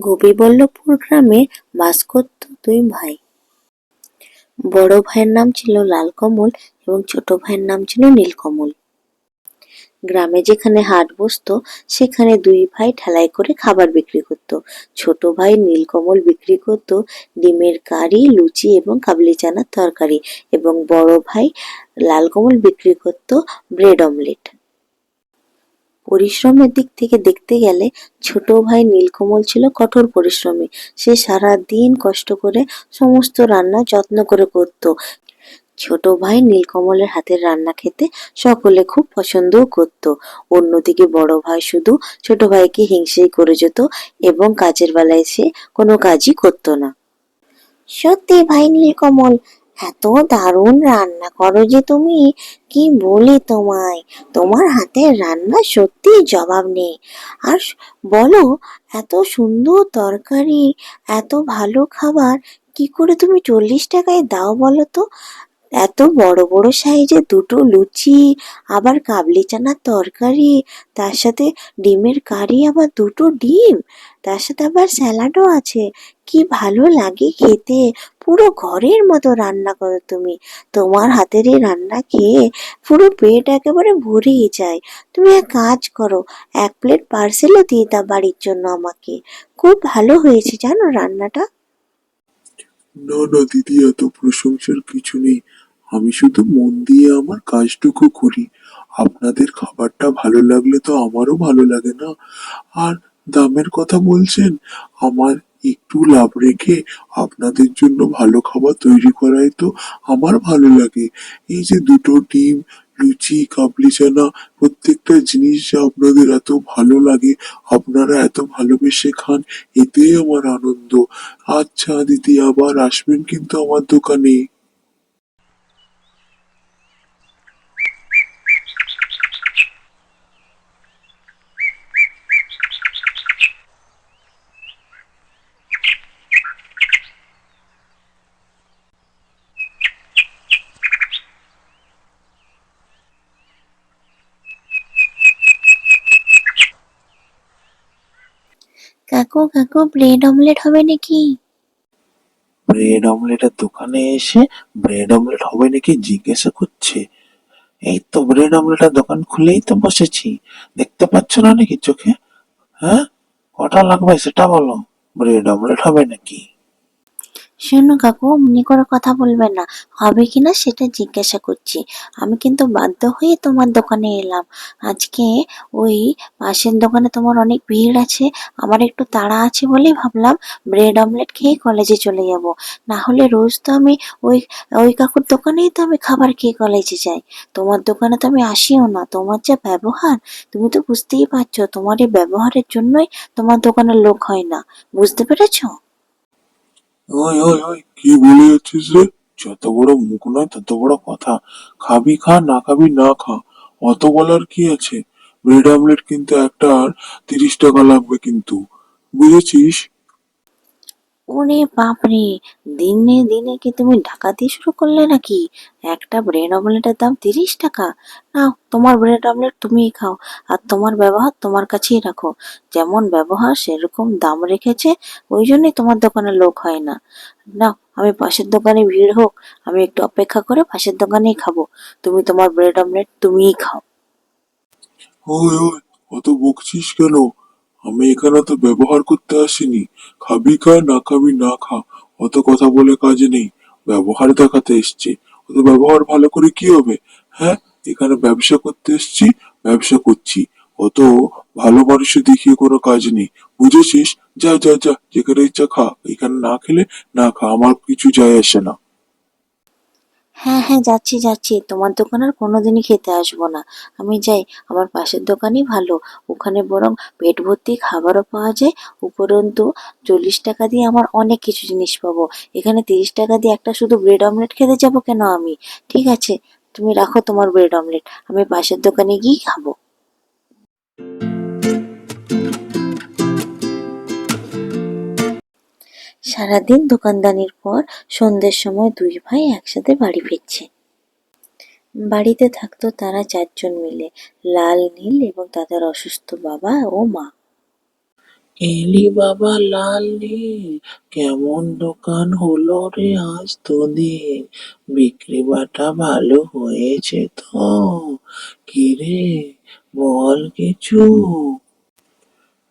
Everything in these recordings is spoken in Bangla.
গোপীবল্লভপুর গ্রামে বাস করত দুই ভাই। বড় ভাইয়ের নাম ছিল লালকমল এবং ছোট ভাইয়ের নাম ছিল নীলকমল। গ্রামে যেখানে হাট বসতো, সেখানে দুই ভাই ঠেলাই করে খাবার বিক্রি করত। ছোট ভাই নীলকমল বিক্রি করত ডিমের কারি, লুচি এবং কাবলি চানার তরকারি এবং বড় ভাই লালকমল বিক্রি করত ব্রেড অমলেট। পরিশ্রমের দিক থেকে দেখতে গেলে ছোট ভাই নীলকমল ছিল কঠোর পরিশ্রমী। সে সারা দিন কষ্ট করে সমস্ত রান্না যত্ন করে করত। ছোট ভাই নীলকমলের হাতের রান্না খেতে সকলে খুব পছন্দও করত। অন্যদিকে বড় ভাই শুধু ছোট ভাইকে হিংসেই করে যেত এবং কাজের বেলায় সে কোনো কাজই করতো না। সত্যি ভাই নীলকমল এত দারুণ রান্না করো যে তুমি, কি বলি তোমায়? তোমার হাতের রান্না সত্যি জবাব নেই। আর বলো, এত সুন্দর তরকারি, এত ভালো খাবার, কি করে তুমি চল্লিশ টাকায় দাও বলো তো? এত বড় বড় সাইজে দুটো লুচি, আবার কাবলি চানার তরকারি, তার সাথে ডিমের কারি, আবার দুটো ডিম, তার সাথে আবার স্যালাডও আছে। কি ভালো লাগে খেতে। পুরো ঘরের মতো রান্না করো তুমি। তোমার হাতের এই রান্না খেয়ে পুরো পেট একেবারে ভরেই যায়। তুমি এক কাজ করো, এক প্লেট পার্সেলও দিয়ে দাও বাড়ির জন্য আমাকে। খুব ভালো হয়েছে জানো রান্নাটা। না না, দিদি, এত প্রশংসার কিছু নেই। আমি শুধু মন দিয়ে আমার কাজটুকু করি। আপনাদের খাবারটা ভালো লাগলে তো আমারও ভালো লাগে না। আর দামের কথা বলছেন, আমার একটু লাভ রেখে আপনাদের জন্য ভালো খাবার তৈরি করাই তো আমার ভালো লাগে। এই যে দুটো ডিম, লুচি, কাবলি চানা, প্রত্যেকটা জিনিস যে আপনাদের এত ভালো লাগে, আপনারা এত ভালোবেসে খান, এতেই আমার আনন্দ। আচ্ছা দিদি, আবার আসবেন কিন্তু আমার দোকানে। কাকু কাকু ব্রেড অমলেট হবে নাকি? ব্রেড অমলেটের দোকানে এসে ব্রেড অমলেট হবে নাকি জিজ্ঞাসা করছে। এই তো ব্রেড অমলেটের দোকান খুলেই তো বসেছি। দেখতে পাচ্ছ না নাকি চোখে? হ্যাঁ? কটা লাগবে সেটা বলো। ব্রেড অমলেট হবে নাকি? শোনো কাকু অমনি করে কথা বলবে না। হবে কিনা সেটা জিজ্ঞাসা করছি। আমি কিন্তু বাধ্য হয়ে তোমার দোকানে এলাম। আজকে ওই পাশের দোকানে তোমার অনেক ভিড় আছে। আমার একটু তাড়া আছে বলেই ভাবলাম ব্রেড অমলেট খেয়ে কলেজে চলে যাব। না হলে রোজ তো আমি ওই ওই কাকুর দোকানেই তো আমি খাবার খেয়ে কলেজে যাই। তোমার দোকানে তো আমি আসিও না। তোমার যা ব্যবহার, তুমি তো বুঝতেই পারছ, তোমার এই ব্যবহারের জন্যই তোমার দোকানের লোক হয় না। বুঝতে পেরেছ? ওই ওই ওই, কি বলে যাচ্ছিস রে? যত বড় মুখ নয়, তত বড় কথা। খাবি খা, না খাবি না খা। অত বলার কি আছে? ব্রেড আমলেট কিন্তু একটা আর তিরিশ টাকা লাগবে কিন্তু। বুঝেছিস? ওরে বাপরে, দিনে দিনে কি তুমি ডাকাতি শুরু করলে নাকি? একটা ব্রেড অমলেটের দাম তিরিশ টাকা। নাও তোমার ব্রেড অমলেট তুমিই খাও, আর তোমার ব্যবহার তোমার কাছেই রাখো। যেমন ব্যবহার সেরকম দাম রেখেছে, ওই জন্যই তোমার দোকানে লোক হয় না। নাও আমি পাশের দোকানে ভিড় হোক, আমি একটু অপেক্ষা করে পাশের দোকানেই খাব। তুমি তোমার ব্রেড অমলেট তুমিই খাও। ওই ওই, অত বকছিস কেন? আমি এখানে তো ব্যবহার করতে আসিনি। খাবি খা, না খাবি না খা। অত কথা বলে কাজে নেই। ব্যবহার দেখাতে এসছি। অত ব্যবহার ভালো করে কি হবে? হ্যাঁ এখানে ব্যবসা করতে এসছি, ব্যবসা করছি। অত ভালো মানুষ দেখিয়ে কোনো কাজ নেই। বুঝেছিস? যা যা যা, যেখানে ইচ্ছা খা। এখানে না খেলে না খা। আমার কিছু যায় আসে না। হ্যাঁ হ্যাঁ যাচ্ছি যাচ্ছি। তোমার দোকান আর কোনোদিনই খেতে আসব না। আমি যাই, আমার পাশের দোকানই ভালো। ওখানে বরং পেট ভর্তি খাবারও পাওয়া যায়। উপরন্তু চল্লিশ টাকা দিয়ে আমার অনেক কিছু জিনিস পাবো। এখানে তিরিশ টাকা দিয়ে একটা শুধু ব্রেড অমলেট খেতে যাব কেন আমি? ঠিক আছে, তুমি রাখো তোমার ব্রেড অমলেট। আমি পাশের দোকানে গিয়েই খাব। সারাদিন দোকানদানির পর সন্ধ্যের সময় দুই ভাই একসাথে বাড়ি ফিরছে। বাড়িতে থাকতো তারা চারজন মিলে লাল নীল এবং তাদের অসুস্থ বাবা ও মা। এলি বাবা লাল নীল কেমন দোকান হলো রে আজ তোদের? বিক্রি বাটা ভালো হয়েছে তো। কিরে বল কিছু।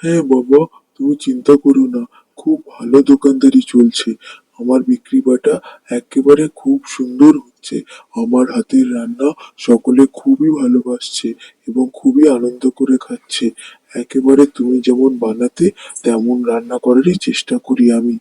হ্যাঁ বাবা তুমি চিন্তা করো না। খুব ভালো দোকানদারি চলছে। আমার বিক্রি বাটা একেবারে খুব সুন্দর হচ্ছে। আমার হাতের রান্না সকলে খুবই ভালোবাসছে এবং খুবই আনন্দ করে খাচ্ছে। একেবারে তুমি যেমন বানাতে, তেমন রান্না করারই চেষ্টা করি আমি।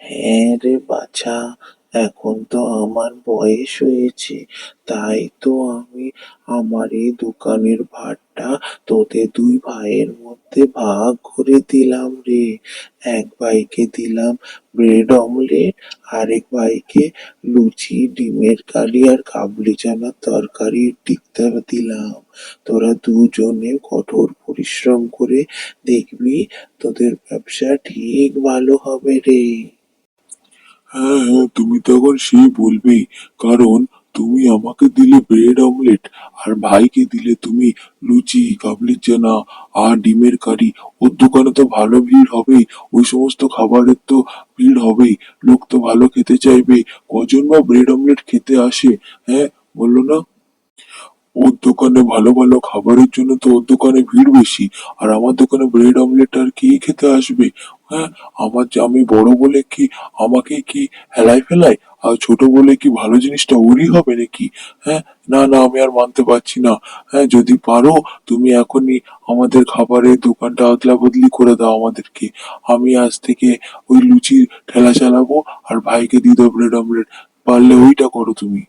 হ্যাঁ রে বাছা এখন তো আমার বয়স হয়েছে, তাই তো আমি আমার এই দোকানের ভারটা তোদের দুই ভাইয়ের মধ্যে ভাগ করে দিলাম রে। এক ভাইকে দিলাম ব্রেড অমলেট আরেক ভাইকে লুচি, ডিমের কারি আর কাবলি চানার তরকারি টিকতে দিলাম। তোরা দুজনে কঠোর পরিশ্রম করে দেখবি তোদের ব্যবসা ঠিক ভালো হবে রে। হ্যাঁ হ্যাঁ তুমি তখন সেই বলবেই। কারণ তুমি আমাকে দিলে ব্রেড অমলেট আর ভাইকে দিলে তুমি লুচি কাবলি চানা আর ডিমের কারি। ওর দোকানে তো ভালো ভিড় হবেই, ওই সমস্ত খাবারের তো ভিড় হবেই। লোক তো ভালো খেতে চাইবে। কজন বা ব্রেড অমলেট খেতে আসে? হ্যাঁ বলল না? ওর দোকানে ভালো ভালো খাবারের জন্য তো ওর দোকানে ভিড় বেশি। আর আমার দোকানে ব্রেড অমলেট আর কি খেতে আসবে? হ্যাঁ আমার যে আমি বড় বলে কি আমাকে কি হেলাই ফেলাই? আর ছোট বলে কি ভালো জিনিসটা ওরই হবে নাকি? হ্যাঁ না না, আমি আর মানতে পারছি না। হ্যাঁ যদি পারো, তুমি এখনই আমাদের খাবারের দোকানটা আদলা বদলি করে দাও আমাদেরকে। আমি আজ থেকে ওই লুচির ঠেলা চালাবো আর ভাইকে দিয়ে দেবো ব্রেড অমলেট পারলে ওইটা করো তুমি।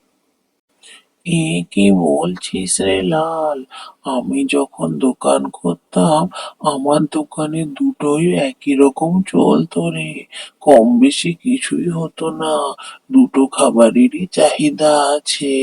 এ কি বলছিস রে লাল? আমি যখন দোকান করতাম, আমার দোকানে দুটোই একই রকম চলতো রে। কম বেশি কিছুই হতো না। দুটো খাবারেরই চাহিদা আছে।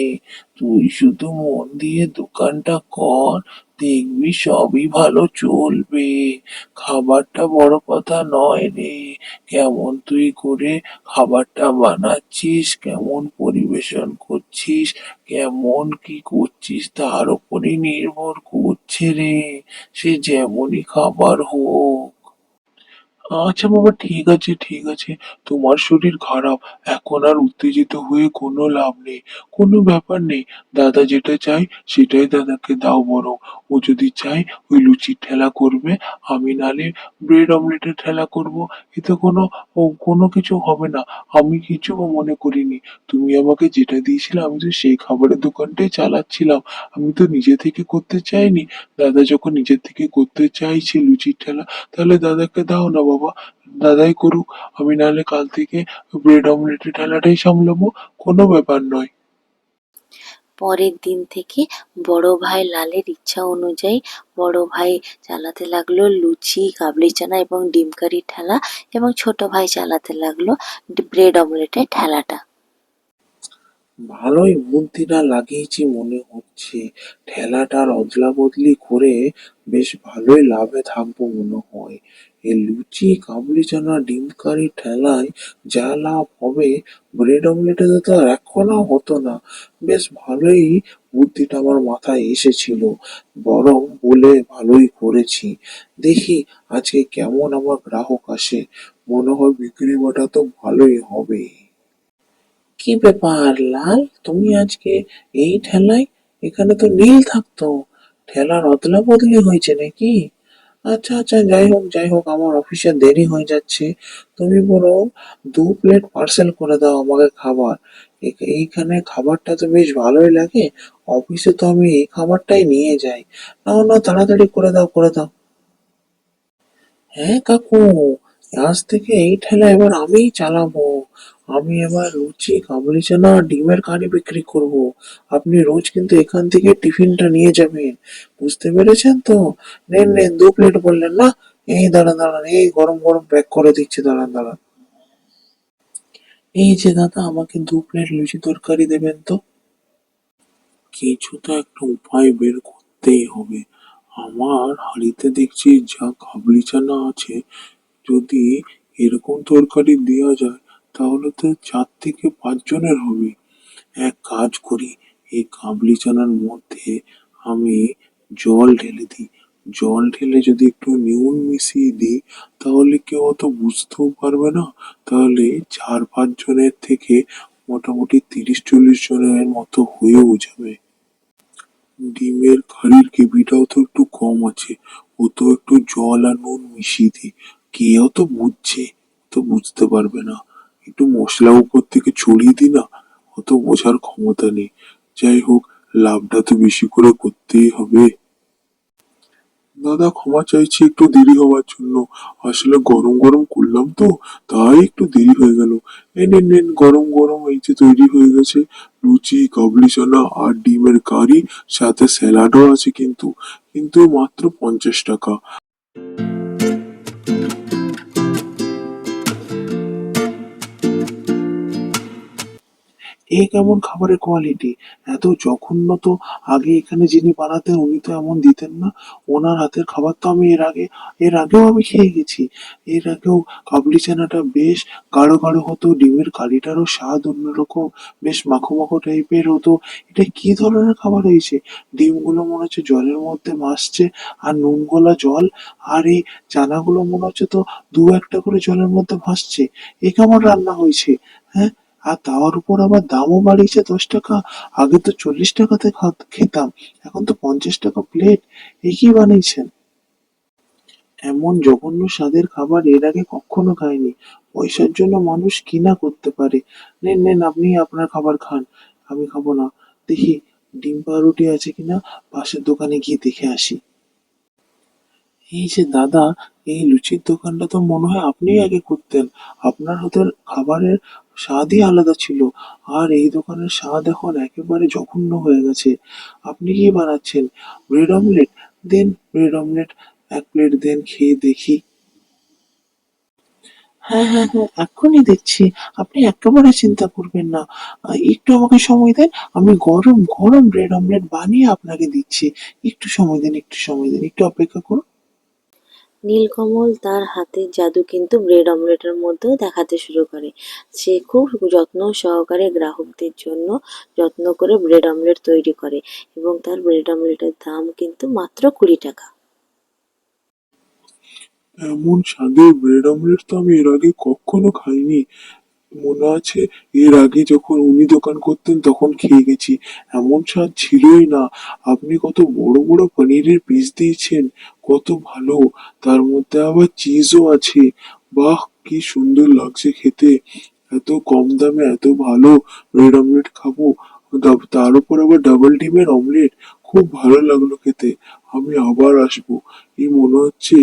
তুই শুধু মন দিয়ে দোকানটা কর। দেখবি, সবই ভালো চলবে। খাবারটা বড় কথা নয় রে। কেমন তুই করে খাবারটা বানাচ্ছিস? কেমন পরিবেশন করছিস? কেমন কি করছিস? তার উপরই নির্ভর করছে রে। সে যেমনই খাবার হোক। আচ্ছা বাবা, ঠিক আছে ঠিক আছে। তোমার শরীর খারাপ, এখন আর উত্তেজিত হয়ে কোনো লাভ নেই। কোনো ব্যাপার নেই। দাদা যেটা চাই সেটাই দাদাকে দাও বরং। ও যদি চায়, ওই লুচির ঠেলা করবে। আমি নালে ব্রেড অমলেটের ঠেলা করব। এতে কোনো, ও কোনো কিছু হবে না। আমি কিছু মনে করিনি। তুমি আমাকে যেটা দিয়েছিলে, আমি তো সেই খাবারের দোকানটাই চালাচ্ছিলাম। আমি তো নিজে থেকে করতে চাইনি। দাদা যখন নিজের থেকে করতে চাইছে লুচির ঠেলা, তাহলে দাদাকে দাও না বাবা দাদাই করুক আমি নাহলে কাল থেকে ব্রেড অমলেটের ঠেলাটাই সামলাবো কোনো ব্যাপার নয়। পরের দিন থেকে বড় ভাই লালের ইচ্ছা অনুযায়ী বড় ভাই চালাতে লাগল লুচি কাবলি চানা এবং ডিম কারি ঠেলা এবং ছোট ভাই চালাতে লাগল ব্রেড অমলেটের ঠেলাটা। ভালোই বুদ্ধিটা লাগিয়েছি মনে হচ্ছে। ঠেলাটার অদলা বদলি করে বেশ ভালোই লাভে থাকব মনে হয়। লুচি কাবলি চানা ডিম কারি ঠেলায় যা লাভ হবে ব্রেড অমলেটে তো এখনও হতো না। বেশ ভালোই বুদ্ধিটা আমার মাথায় এসেছিল। বরং বলে ভালোই করেছি। দেখি আজকে কেমন আমার গ্রাহক আসে। মনে হয় বিক্রি বাটা তো ভালোই হবে। কি ব্যাপার লাল? তুমি আজকে এই ঠেলায়? এখানে তো নীল থাকতো। ঠেলার অদলা বদলি হয়েছে নাকি? আচ্ছা আচ্ছা যাই হোক যাই হোক, আমার অফিসে দেরি হয়ে যাচ্ছে। তুমি বরং দু প্লেট পার্সেল করে দাও আমাকে খাবার। এইখানে খাবারটা তো বেশ ভালোই লাগে। অফিসে তো আমি এই খাবারটাই নিয়ে যাই। নাও না তাড়াতাড়ি করে দাও করে দাও। হ্যাঁ কাকু, আজ থেকে এই ঠেলা এবার আমিই চালাবো। আমি এবার রুচি কাবলি চানা ডিমের কারি বিক্রি করব। আপনি রোজ কিন্তু এখান থেকে টিফিনটা নিয়ে যাবেন। বুঝতে পেরেছেন তো? নেন নেন, দু প্লেট বললেন না? এই দাঁড়ান দাঁড়ান, এই গরম গরম প্যাক করে দিচ্ছি, দাঁড়ান দাঁড়ান। এই যে দাদা, আমাকে দু প্লেট লুচি তরকারি দেবেন তো? কিছু তো একটা উপায় বের করতেই হবে। আমার হাঁড়িতে দেখছি যা কাবলি চানা আছে, যদি এরকম তরকারি দেওয়া যায় তাহলে তো চার থেকে পাঁচ জনের হবে। এক কাজ করি, এই কাবলি চানার মধ্যে আমি জল ঢেলে দিই। জল ঢেলে যদি একটু নুন মিশিয়ে দিই, তাহলে কেউ অত বুঝতেও পারবে না। তাহলে চার পাঁচ জনের থেকে মোটামুটি তিরিশ চল্লিশ জনের মতো হয়েও যাবে। ডিমের কারির গ্রেভিটাও তো একটু কম আছে, ও তো একটু জল আর নুন মিশিয়ে দিই। কেউ তো বুঝছে? তো বুঝতে পারবে না। একটু মশলা উপর থেকে ছড়িয়ে দিই না, অত বোঝার ক্ষমতা নেই। যাই হোক, লাভটা তো বেশি করে করতেই হবে। দাদা, ক্ষমা চাইছি, একটু দেরি হওয়ার জন্য। আসলে গরম গরম করলাম তো, তাই একটু দেরি হয়ে গেল। নিন গরম গরম এই যে তৈরি হয়ে গেছে, লুচি কাবলি চানা আর ডিমের কারি, সাথে স্যালাডও আছে কিন্তু কিন্তু মাত্র পঞ্চাশ টাকা। এ কেমন খাবারের কোয়ালিটি এত জঘন্য তো আগে এখানে যিনি বানাতেন উনি তো এমন দিতেন না। ওনার হাতের খাবার তো আমি এর আগে, এর আগেও আমি খেয়ে গেছি। এর আগেও কাবলি চানাটা বেশ গাঢ় গাঢ় হতো, ডিমের কালিটারও স্বাদ অন্যরকম, বেশ মাখো মাখো টাইপের হতো। এটা কি ধরনের খাবার হয়েছে? ডিমগুলো মনে হচ্ছে জলের মধ্যে ভাসছে আর নুন গোলা জল আর এই চানাগুলো মনে হচ্ছে তো দু একটা করে জলের মধ্যে ভাসছে। এ কেমন রান্না হয়েছে হ্যাঁ? আর তাওয়ার উপর আবার দামও বাড়িয়েছে দশ টাকা। আগে তো চল্লিশ টাকাতে খেতাম, এখন তো পঞ্চাশ টাকা প্লেট এ কি বানিয়েছেন? এমন জঘন্য স্বাদের খাবার এর আগে কখনো খাইনি। পয়সার জন্য মানুষ কিনা করতে পারে? নেন নেন, আপনি আপনার খাবার খান। আমি খাব না। দেখি, ডিম পাউরুটি আছে কিনা? পাশের দোকানে গিয়ে দেখে আসি। এই যে দাদা, এই লুচির দোকানটা তো মনে হয় আপনিই আগে করতেন। আপনার হাতের খাবারের স্বাদই আলাদা ছিল। আর এই দোকানের স্বাদ এখন একেবারে জঘন্য হয়ে গেছে। আপনি কি বানাচ্ছেন? Bread omelette? দেন ব্রেড অমলেট, এক প্লেট দেন, খেয়ে দেখি। হ্যাঁ হ্যাঁ হ্যাঁ এখনই দিচ্ছি আপনি একেবারে চিন্তা করবেন না। একটু আমাকে সময় দেন, আমি গরম গরম ব্রেড অমলেট বানিয়ে আপনাকে দিচ্ছি। একটু সময় দিন, একটু সময় দিন, একটু অপেক্ষা করুন। নীলকমল তার হাতের জাদু কিন্তু ব্রেড অমলেটের মধ্যেও দেখাতে শুরু করে। সে খুব যত্ন সহকারে গ্রাহকদের জন্য যত্ন করে ব্রেড অমলেট তৈরি করে এবং তার ব্রেড অমলেটের দাম কিন্তু মাত্র কুড়ি টাকা। এমন স্বাদের ব্রেড অমলেট তো আমি এর আগে কখনো খাইনি। মনে আছে? এর আগে যখন উনি দোকান করতেন, তখন খেয়ে গেছি। এমন স্বাদ ছিলই না। আপনি কত বড় বড় পনিরের পিস দিয়েছেন। কত ভালো। তার মধ্যে আবার চিজও আছে। বাহ, কি সুন্দর লাগছে খেতে। এত কম দামে এত ভালো ব্রেড অমলেট খাব। তার উপর আবার ডাবল ডিমের অমলেট খুব ভালো লাগল খেতে। আমি আবার আসব। এই মনে হচ্ছে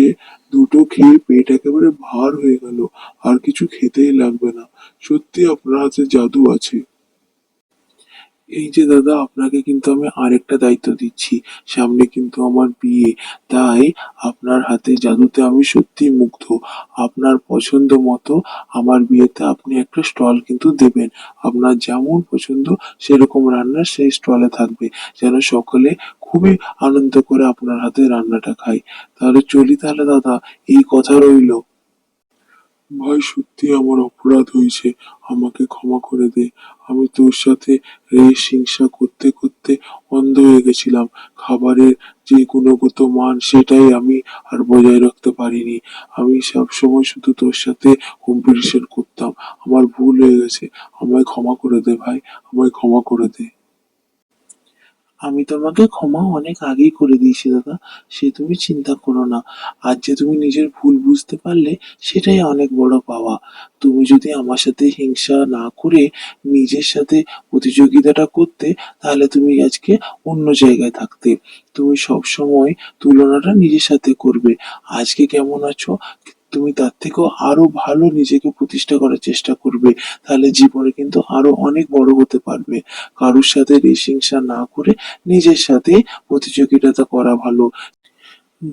দুটো খেয়ে পেট একেবারে ভার হয়ে গেল, আর কিছু খেতেই লাগবে না। সত্যি আপনার হাতে জাদু আছে। এই যে দাদা, আপনাকে কিন্তু আমি আরেকটা দায়িত্ব দিচ্ছি। সামনে কিন্তু আমার বিয়ে। তাই আপনার হাতে জাদুতে আমি সত্যি মুগ্ধ। আপনার পছন্দ মতো আমার বিয়েতে আপনি একটা স্টল কিন্তু দেবেন। আপনার যেমন পছন্দ সেরকম রান্না সেই স্টলে থাকবে। যেন সকলে খুবই আনন্দ করে আপনার হাতে রান্নাটা খায়। তাহলে চলি তাহলে দাদা, এই কথা রইল। ভাই, সত্যি আমার অপরাধ হয়েছে, আমাকে ক্ষমা করে দে। আমি তোর সাথে রেশ হিংসা করতে করতে অন্ধ হয়ে গেছিলাম। খাবারের যে গুণগত মান, সেটাই আমি আর বজায় রাখতে পারিনি। আমি সব সময় শুধু তোর সাথে কম্পিটিশন করতাম। আমার ভুল হয়ে গেছে। আমায় ক্ষমা করে দে ভাই, আমায় ক্ষমা করে দে। আমি তোমাকে ক্ষমা অনেক আগেই করে দিয়েছি দাদা, সে তুমি চিন্তা করো না। আর যে তুমি নিজের ভুল বুঝতে পারলে, সেটাই অনেক বড় পাওয়া। তুমি যদি আমার সাথে হিংসা না করে নিজের সাথে প্রতিযোগিতাটা করতে, তাহলে তুমি আজকে অন্য জায়গায় থাকতে। তুমি সব সময় তুলনাটা নিজের সাথে করবে। আজকে কেমন আছো? তুমি তার থেকেও আরও ভালো নিজেকে প্রতিষ্ঠা করার চেষ্টা করবে, তাহলে জীবনে কিন্তু আরও অনেক বড় হতে পারবে। কারোর সাথে রেশ হিংসা না করে নিজের সাথে প্রতিযোগিতা করা ভালো।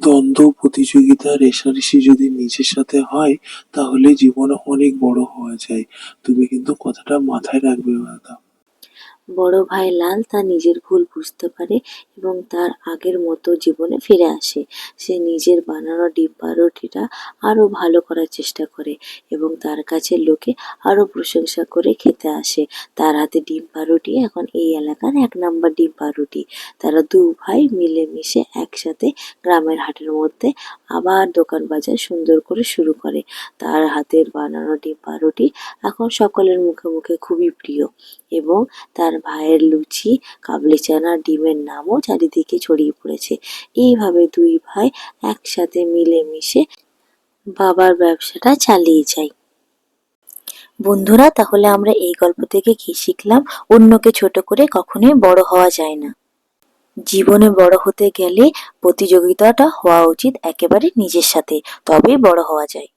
দ্বন্দ্ব, প্রতিযোগিতা রেষারেষি যদি নিজের সাথে হয়, তাহলে জীবনে অনেক বড় হওয়া যায়। তুমি কিন্তু কথাটা মাথায় রাখবে দাদা বড় ভাই লাল তার নিজের ভুল বুঝতে পারে এবং তার আগের মতো জীবনে ফিরে আসে। সে নিজের বানানো ডিম পাউরুটিটা আরও ভালো করার চেষ্টা করে এবং তার কাছে লোকে আরও প্রশংসা করে খেতে আসে। তার হাতে ডিম পাউরুটি এখন এই এলাকার এক নাম্বার ডিম পাউরুটি তারা দু ভাই মিলেমিশে একসাথে গ্রামের হাটের মধ্যে আবার দোকান বাজার সুন্দর করে শুরু করে। তার হাতের বানানো ডিম পাউরুটি এখন সকলের মুখে মুখে খুবই প্রিয়। এবং তার ভাইয়ের লুচি কাবলি চানা ডিমের নামও চারিদিকে ছড়িয়ে পড়েছে। এইভাবে দুই ভাই একসাথে মিলেমিশে বাবার ব্যবসাটা চালিয়ে যায়। বন্ধুরা, তাহলে আমরা এই গল্প থেকে কি শিখলাম? অন্যকে ছোট করে কখনোই বড় হওয়া যায় না। জীবনে বড় হতে গেলে প্রতিযোগিতাটা হওয়া উচিত একেবারে নিজের সাথে, তবেই বড় হওয়া যায়।